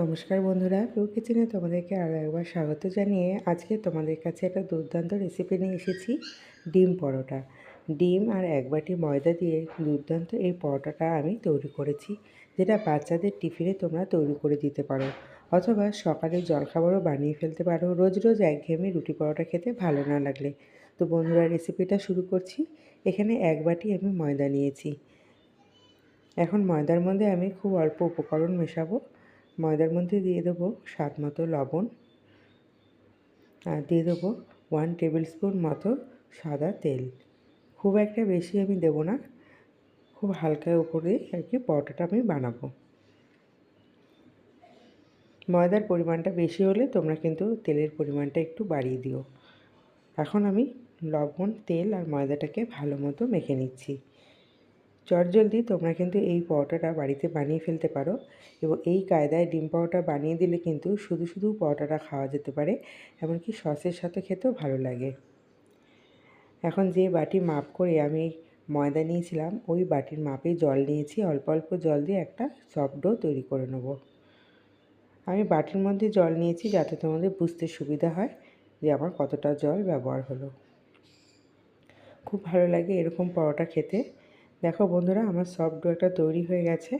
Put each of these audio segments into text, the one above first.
নমস্কার বন্ধুরা প্রো কিচেনে তোমাদেরকে আরও একবার স্বাগত জানিয়ে আজকে তোমাদের কাছে একটা দুর্দান্ত রেসিপি নিয়ে এসেছি, ডিম পরোটা। ডিম আর এক বাটি ময়দা দিয়ে দুর্দান্ত এই পরোটাটা আমি তৈরি করেছি, যেটা বাচ্চাদের টিফিনে তোমরা তৈরি করে দিতে পারো, অথবা সকালে জলখাবারও বানিয়ে ফেলতে পারো, রোজ রোজ একঘেয়েমি রুটি পরোটা খেতে ভালো না লাগলে। তো বন্ধুরা রেসিপিটা শুরু করছি, এখানে এক বাটি আমি ময়দা নিয়েছি। এখন ময়দার মধ্যে আমি খুব অল্প উপকরণ মেশাবো ময়দার মধ্যে দিয়ে দেবো স্বাদ মতো লবণ। আর দিয়ে দেবো ওয়ান টেবিল স্পুন মতো সাদা তেল। খুব একটা বেশি আমি দেবো না, খুব হালকা উপরে আর কি পরোটাটা আমি বানাবো। ময়দার পরিমাণটা বেশি হলে তোমরা কিন্তু তেলের পরিমাণটা একটু বাড়িয়ে দিও। এখন আমি লবণ, তেল আর ময়দাটাকে ভালো মতো মেখে নিচ্ছি। চটজলদি তোমরা কিন্তু এই পরোটাটা বাড়িতে বানিয়ে ফেলতে পারো এবং এই কায়দায় ডিম পরোটা বানিয়ে দিলে কিন্তু শুধু শুধু পরোটাটা খাওয়া যেতে পারে, এমনকি সসের সাথে খেতেও ভালো লাগে। এখন যে বাটি মাপ করে আমি ময়দা নিয়েছিলাম, ওই বাটির মাপে জল নিয়েছি, অল্প অল্প জল দিয়ে একটা সফট ডো তৈরি করে নেব। আমি বাটির মধ্যে জল নিয়েছি যাতে তোমাদের বুঝতে সুবিধা হয় যে আমার কতটা জল ব্যবহার হলো। খুব ভালো লাগে এরকম পরোটা খেতে। দেখো বন্ধুরা, আমার সফট ডো একটা তৈরি হয়ে গেছে।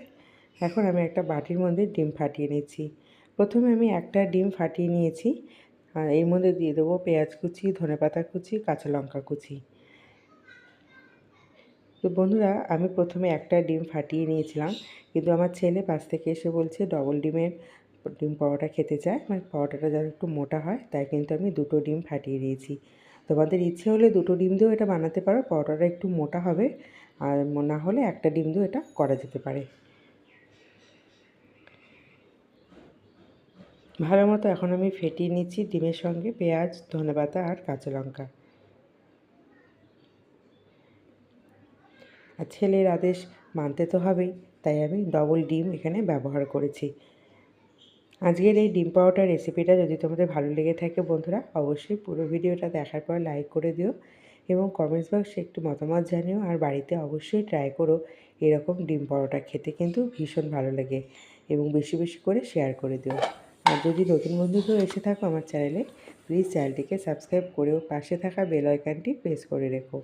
এখন আমি একটা বাটির মধ্যে ডিম ফাটিয়ে নিচ্ছি। প্রথমে আমি একটা ডিম ফাটিয়ে নিয়েছি। আর এর মধ্যে দিয়ে দেবো পেঁয়াজ কুচি ধনেপাতা কুচি, কাঁচা লঙ্কা কুচি। তো বন্ধুরা, আমি প্রথমে একটা ডিম ফাটিয়ে নিয়েছিলাম। কিন্তু আমার ছেলে পাশ থেকে এসে বলছে ডবল ডিমের ডিম পরোটা খেতে চায়। মানে পরোটাটা যেন একটু মোটা হয়, তাই কিন্তু আমি দুটো ডিম ফাটিয়ে দিয়েছি। তোমাদের ইচ্ছে হলে দুটো ডিম দিয়েও এটা বানাতে পারো, পরোটাটা একটু মোটা হবে। আর না হলে একটা ডিম দিয়েও এটা করা যেতে পারে। ভালো মতো এখন আমি ফেটিয়ে নিচ্ছি ডিমের সঙ্গে পেঁয়াজ, ধনেপাতা আর কাঁচা লঙ্কা। আর ছেলের আদেশ মানতে তো হবেই, তাই আমি ডবল ডিম এখানে ব্যবহার করেছি। আজকের এই ডিম পাউডার রেসিপিটা যদি তোমাদের ভালো লেগে থাকে বন্ধুরা, অবশ্যই পুরো ভিডিওটা দেখার পর লাইক করে দিও। এবং কমেন্টস বক্সে একটু মতামত জানিও আর বাড়িতে অবশ্যই ট্রাই করো। এরকম ডিম পরোটা খেতে কিন্তু ভীষণ ভালো লাগে এবং বেশি বেশি করে শেয়ার করে দিও। আর যদি নতুন বন্ধু কেউ এসে থাকো আমার চ্যানেলে প্লিজ চ্যানেলটিকে সাবস্ক্রাইব করেও পাশে থাকা বেল আইকনটি প্রেস করে রেখো।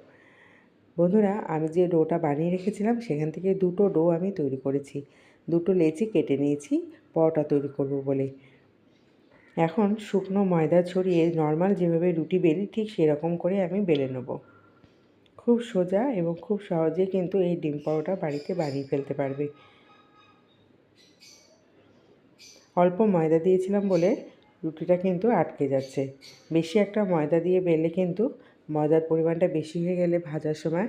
বন্ধুরা, আমি যে ডোটা বানিয়ে রেখেছিলাম, সেখান থেকে দুটো ডো আমি তৈরি করেছি। দুটো লেচি কেটে নিয়েছি, পরোটা তৈরি করব বলে। এখন শুকনো ময়দা ছড়িয়ে নর্মাল যেভাবে রুটি বেলি, ঠিক সেরকম করে আমি বেলে নেব। খুব সোজা এবং খুব সহজে কিন্তু এই ডিম পরোটা বাড়িতে বানিয়ে ফেলতে পারবে। অল্প ময়দা দিয়েছিলাম বলে রুটিটা কিন্তু আটকে যাচ্ছে। বেশি একটা ময়দা দিয়ে বেলে কিন্তু ময়দার পরিমাণটা বেশি হয়ে গেলে ভাজার সময়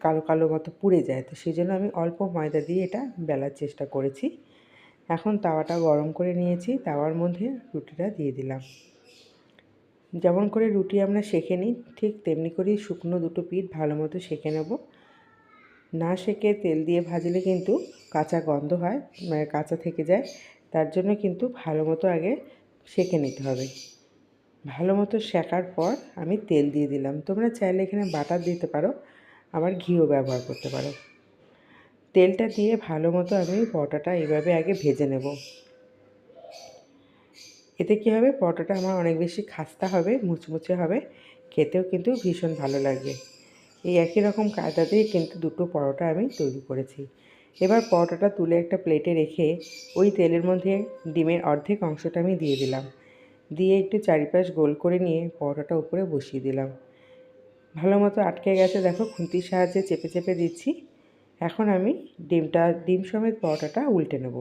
কালো কালো মতো পুড়ে যায়। তো সেই জন্য আমি অল্প ময়দা দিয়ে এটা বেলার চেষ্টা করেছি। এখন তাওয়াটা গরম করে নিয়েছি, তাওয়ার মধ্যে রুটিটা দিয়ে দিলাম। যেমন করে রুটি আমরা সেঁকে নিই, ঠিক তেমনি করেই শুকনো দুটো পিঠ ভালো মতো সেঁকে নেব। না সেঁকে তেল দিয়ে ভাজলে কিন্তু কাঁচা গন্ধ হয় মানে কাঁচা থেকে যায়, তার জন্য কিন্তু ভালো মতো আগে সেঁকে নিতে হবে। ভালো মতো শেখার পর আমি তেল দিয়ে দিলাম। তোমরা চাইলে এখানে বাটার দিতে পারো আবার ঘিও ব্যবহার করতে পারো। তেলটা দিয়ে ভালো মতো আমি পরোটাটা এইভাবে আগে ভেজে নেব। এতে কী হবে? পরোটাটা আমার অনেক বেশি খাস্তা হবে, মুচমুচে হবে, খেতেও কিন্তু ভীষণ ভালো লাগবে। এই একই রকম কায়দাতেই কিন্তু দুটো পরোটা আমি তৈরি করেছি। এবার পরোটাটা তুলে একটা প্লেটে রেখে ওই তেলের মধ্যে ডিমের অর্ধেক অংশটা আমি দিয়ে দিলাম। দিয়ে একটু চারিপাশ গোল করে নিয়ে পরোটাটা উপরে বসিয়ে দিলাম। ভালো মতো আটকে গেছে, দেখো খুন্তির সাহায্যে চেপে চেপে দিচ্ছি। এখন আমি ডিমটা, ডিম সমেত পরোটাটা উল্টে নেব।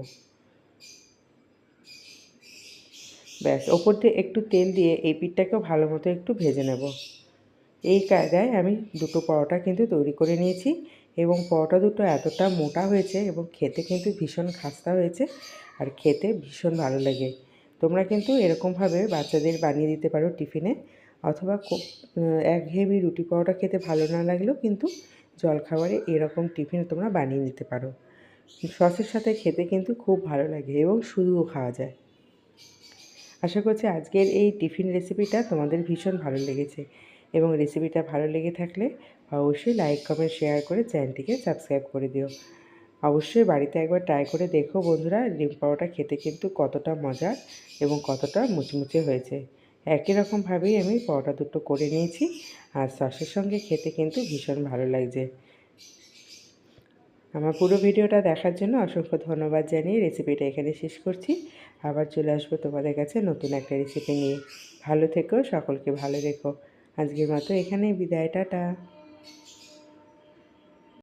ব্যাস, ওপর দিয়ে একটু তেল দিয়ে এই পিঠটাকেও ভালো মতো একটু ভেজে নেব। এই কায়দায় আমি দুটো পরোটা কিন্তু তৈরি করে নিয়েছি এবং পরোটা দুটো এতটা মোটা হয়েছে এবং খেতে কিন্তু ভীষণ খাস্তা হয়েছে আর খেতে ভীষণ ভালো লাগে। তোমরা কিন্তু এরকমভাবে বাচ্চাদের বানিয়ে দিতে পারো টিফিনে অথবা একঘেয়েমি রুটি পরোটা খেতে ভালো না লাগলেও কিন্তু জলখাবারে এরকম টিফিন তোমরা বানিয়ে নিতে পারো। সসের সাথে খেতে কিন্তু খুব ভালো লাগে এবং শুধুও খাওয়া যায়। আশা করছি আজকের এই টিফিন রেসিপিটা তোমাদের ভীষণ ভালো লেগেছে এবং রেসিপিটা ভালো লেগে থাকলে অবশ্যই লাইক, কমেন্ট, শেয়ার করে চ্যানেলটিকে সাবস্ক্রাইব করে দিও। অবশ্যই বাড়িতে একবার ট্রাই করে দেখো বন্ধুরা, ডিম পরোটা খেতে কিন্তু কতটা মজা এবং কতটা মুচমুচে হয়েছে। একই রকমভাবেই আমি পরোটা দুটো করে নিয়েছি। আর সসের সঙ্গে খেতে কিন্তু ভীষণ ভালো লাগছে। আমার পুরো ভিডিওটা দেখার জন্য অসংখ্য ধন্যবাদ জানিয়ে রেসিপিটা এখানে শেষ করছি। আবার চলে আসব তোমাদের কাছে নতুন একটা রেসিপি নিয়ে। ভালো থেকো, সকলকে ভালো রেখো। আজকের মতো এখানেই বিদায়, টাটা।